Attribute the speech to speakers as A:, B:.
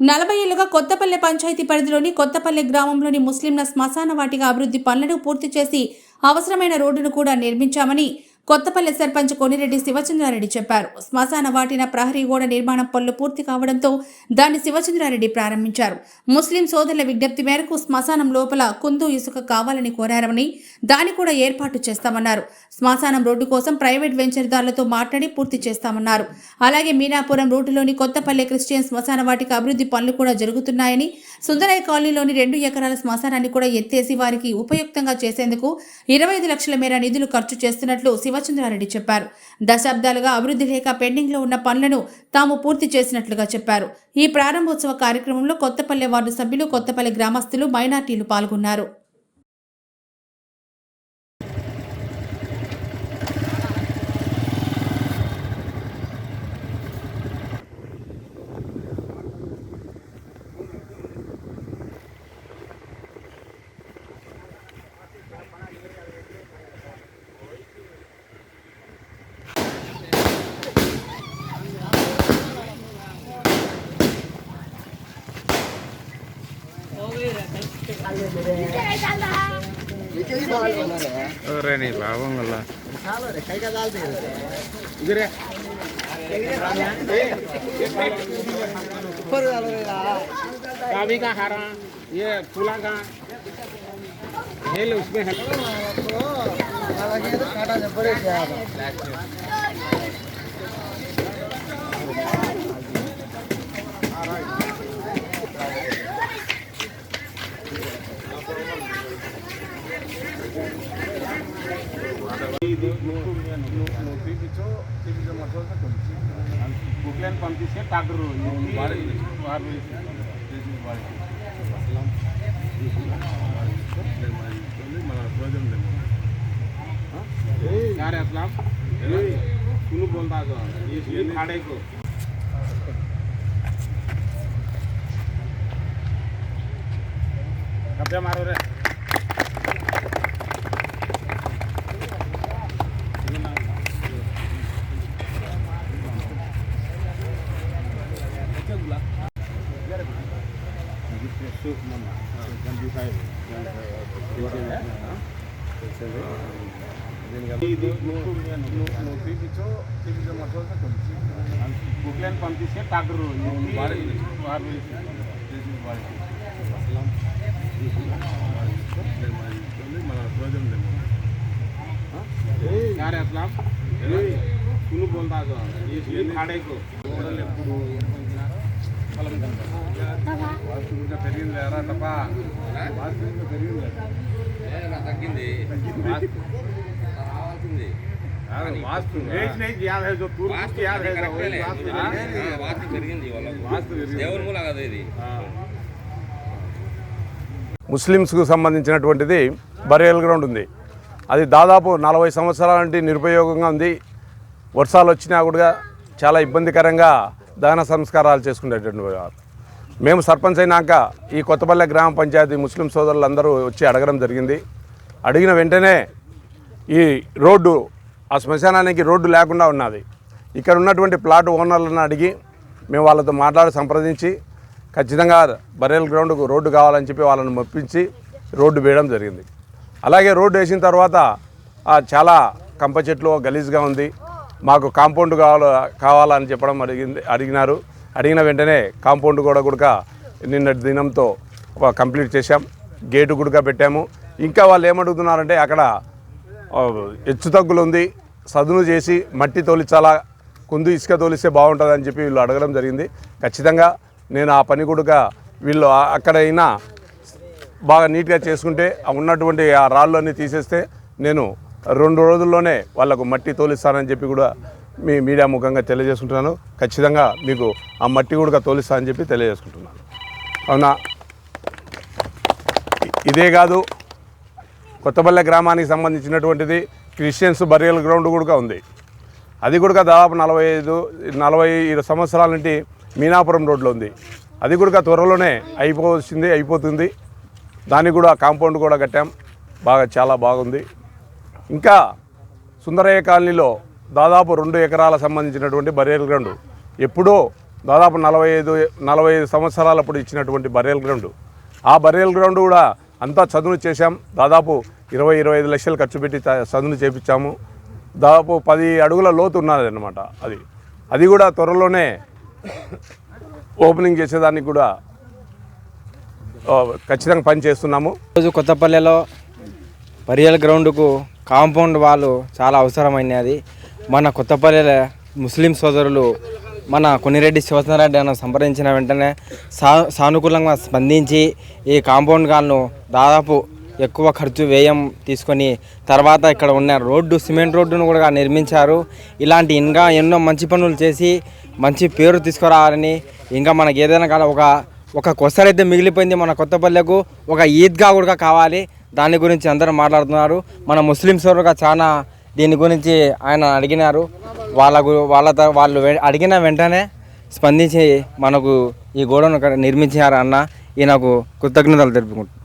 A: నలభై ఏళ్ళుగా కొత్తపల్లె పంచాయతీ పరిధిలోని కొత్తపల్లె గ్రామంలోని ముస్లింల శ్మశాన వాటిక అభివృద్ధి పనులను పూర్తి చేసి అవసరమైన రోడ్డును కూడా నిర్మించామని కొత్తపల్లి సర్పంచ్ కోనిరెడ్డి శివచంద్రారెడ్డి చెప్పారు. శ్మశాన వాటిన ప్రహరీ గోడ నిర్మాణం పనులు పూర్తి కావడంతో దాన్ని శివచంద్రారెడ్డి ప్రారంభించారు. ముస్లిం సోదరుల విజ్ఞప్తి మేరకు శ్మశానం లోపల కుందు ఇసుక కావాలని కోరారని దాన్ని కూడా ఏర్పాటు చేస్తామన్నారు. శ్మశానం రోడ్డు కోసం ప్రైవేట్ వెంచర్దారులతో మాట్లాడి పూర్తి చేస్తామన్నారు. అలాగే మీనాపురం రోడ్డులోని కొత్తపల్లి క్రిస్టియన్ శ్మశాన వాటిక అభివృద్ధి పనులు కూడా జరుగుతున్నాయని సుందరయ్య కాలనీలోని రెండు ఎకరాల శ్మశానాన్ని కూడా ఎత్తేసి వారికి ఉపయుక్తంగా చేసేందుకు ఇరవై ఐదు లక్షల మేర నిధులు ఖర్చు చేస్తున్నట్లు శివచంద్రారెడ్డి చెప్పారు. దశాబ్దాలుగా అభివృద్ధి లేక పెండింగ్లో ఉన్న పనులను తాము పూర్తి చేసినట్లుగా చెప్పారు. ఈ ప్రారంభోత్సవ కార్యక్రమంలో కొత్తపల్లె వార్డు సభ్యులు కొత్తపల్లె గ్రామస్తులు మైనార్టీలు పాల్గొన్నారు.
B: अरे नहीं लाभम गला
C: कावी का हारा ये फूला का हेल उसमें है బుక్లైన్ పంపిస్తే ట్రాక్టర్ यार असलम सुनो बोलता तो ये खाड़े को कब्जा मारो रे చూపించో చూపించో మొత్తం బుక్లను పంపిస్తే డాక్టర్ మన ప్రయోజనం లేదు అసలు నువ్వు బోల్తా ఎప్పుడు వాస్తు
D: ముస్లిమ్స్కు సంబంధించినటువంటిది బరేల్ గ్రౌండ్ ఉంది. అది దాదాపు నలభై సంవత్సరాల నుండి నిరుపయోగంగా ఉంది. వర్షాలు వచ్చినా కూడా చాలా ఇబ్బందికరంగా దహన సంస్కారాలు చేసుకునేటటువంటి వారు మేము సర్పంచ్ అయినాక ఈ కొత్తపల్లె గ్రామ పంచాయతీ ముస్లిం సోదరులందరూ వచ్చి అడగడం జరిగింది. అడిగిన వెంటనే ఈ రోడ్డు ఆ శ్మశానానికి రోడ్డు లేకుండా ఉన్నది. ఇక్కడ ఉన్నటువంటి ప్లాట్ ఓనర్లను అడిగి మేము వాళ్ళతో మాట్లాడి సంప్రదించి ఖచ్చితంగా బరేల్ గ్రౌండ్కు రోడ్డు కావాలని చెప్పి వాళ్ళని మొప్పించి రోడ్డు వేయడం జరిగింది. అలాగే రోడ్డు వేసిన తర్వాత ఆ, చాలా కంప చెట్లు గలీజ్గా ఉంది. మాకు కాంపౌండ్ కావాలో కావాలని చెప్పడం అడిగింది అడిగినారు. అడిగిన వెంటనే కాంపౌండ్ కూడా కూడా నిన్నటి దినంతో ఒక కంప్లీట్ చేశాం. గేటు కూడా పెట్టాము. ఇంకా వాళ్ళు ఏమడుగుతున్నారంటే అక్కడ ఆ, హెచ్చు ఉంది. సదును చేసి మట్టి తోలిచాలా కుందు ఇసుక తోలిస్తే బాగుంటుందని చెప్పి వీళ్ళు అడగడం జరిగింది. ఖచ్చితంగా నేను ఆ పని కూడా వీళ్ళు అక్కడైనా బాగా నీట్గా చేసుకుంటే ఉన్నటువంటి ఆ రాళ్ళన్నీ తీసేస్తే నేను రెండు రోజుల్లోనే వాళ్ళకు మట్టి తోలిస్తానని చెప్పి కూడా మీ మీడియా ముఖంగా తెలియజేసుకుంటున్నాను. ఖచ్చితంగా మీకు ఆ మట్టి కూడా తోలిస్తా అని చెప్పి తెలియజేసుకుంటున్నాను. అవునా? ఇదే కాదు కొత్తపల్లె గ్రామానికి సంబంధించినటువంటిది క్రిస్టియన్స్ బరియల్ గ్రౌండ్ కూడా ఉంది. అది కూడా దాదాపు నలభై ఐదు నలభై ఐదు సంవత్సరాల నుండి మీనాపురం రోడ్లో ఉంది. అది కూడా త్వరలోనే అయిపోవచ్చింది అయిపోతుంది. దానికి కూడా కాంపౌండ్ కూడా కట్టాం. బాగా చాలా బాగుంది. ఇంకా సుందరయ్య కాలనీలో దాదాపు రెండు ఎకరాల సంబంధించినటువంటి బరేల్ గ్రౌండ్. ఎప్పుడో దాదాపు నలభై ఐదు నలభై ఐదు సంవత్సరాలప్పుడు ఇచ్చినటువంటి బరేల్ గ్రౌండ్. ఆ బరేల్ గ్రౌండ్ కూడా అంతా చదును చేశాం. దాదాపు ఇరవై ఇరవై ఐదు లక్షలు ఖర్చు పెట్టి చదును చేపించాము. దాదాపు పది అడుగుల లోతు ఉన్నది అనమాట అది. అది కూడా త్వరలోనే ఓపెనింగ్ చేసేదానికి కూడా ఖచ్చితంగా పని చేస్తున్నాము
E: రోజు కొత్తపల్లెలో పర్యాల గ్రౌండ్కు కాంపౌండ్ వాళ్ళు చాలా అవసరమైనది మన కొత్తపల్లెలో ముస్లిం సోదరులు మన కొనిరెడ్డి శివచంద్రరెడ్డి అన్న సంప్రదించిన వెంటనే సా సానుకూలంగా స్పందించి ఈ కాంపౌండ్ గాలను దాదాపు ఎక్కువ ఖర్చు వ్యయం తీసుకొని తర్వాత ఇక్కడ ఉన్న రోడ్డు సిమెంట్ రోడ్డును కూడా నిర్మించారు. ఇలాంటి ఇంకా ఎన్నో మంచి పనులు చేసి మంచి పేరు తీసుకురావాలని ఇంకా మనకి ఏదైనా కానీ ఒక ఒక కొసరైతే మిగిలిపోయింది మన కొత్తపల్లెకు. ఒక ఈద్గా కూడా కావాలి. దాని గురించి అందరూ మాట్లాడుతున్నారు. మన ముస్లిం సోదరుగా చాలా దీని గురించి ఆయన అడిగినారు. వాళ్ళ వాళ్ళ వాళ్ళు వె- అడిగిన వెంటనే స్పందించి మనకు ఈ గోడను నిర్మించారు అన్న ఈయనకు కృతజ్ఞతలు తెలుపుకుంటున్నాను